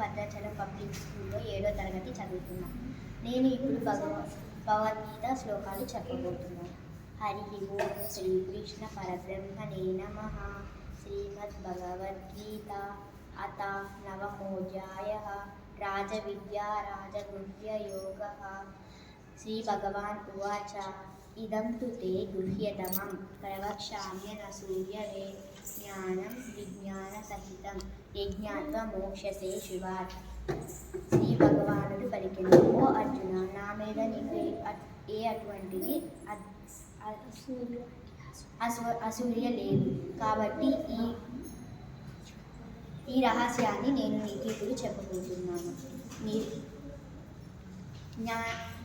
Bhadrachalam public స్కూల్లో ఏడో తరగతి చదువుతున్నాను నేను ఇప్పుడు భగవ భగవద్గీత శ్లోకాలు చెప్పబోతున్నాను. హరి ఓం శ్రీకృష్ణ పరబ్రహ్మణే నమ. శ్రీమద్ భగవద్గీత అత నవమోధ్యాయ. రాజవిద్యా రాజగృహ్య యోగ. శ్రీ భగవాన్ ఉవాచ ఇదం తు తే గుహ్యతమం. ప్రవక్ష్యామ్య సూర్యవే జ్ఞానం సహితం యజ్ఞాత్వ మోక్షసే శివాత్ శ్రీ భగవానుడు పలికెను ఓ అర్జున నా మీద నీకు ఏ అట్- ఏ అటువంటిది అ- అసూయ అసూ- లేదు. కాబట్టి ఈ ఈ రహస్యాన్ని నేను నీకు ఇప్పుడు చెప్పబోతున్నాను. నీ జ్ఞా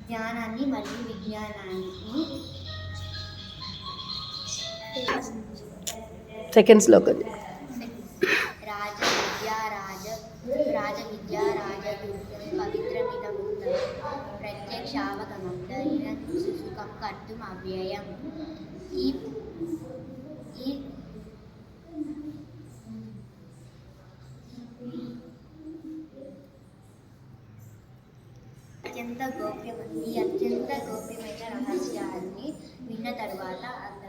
జ్ఞానాన్ని మరియు విజ్ఞానాన్ని సెకండ్ శ్లోకం రాజ రాజ విద్యా రాజ పవిత్రమిదముక్తం ప్రత్యక్షావగమం దైనం సుసుఖం కర్తుం అవ్యయం ఈ ఈ అత్యంత గోప్యమైన ఈ అత్యంత గోప్యమైన రహస్యాన్ని విన్న తరువాత అందరూ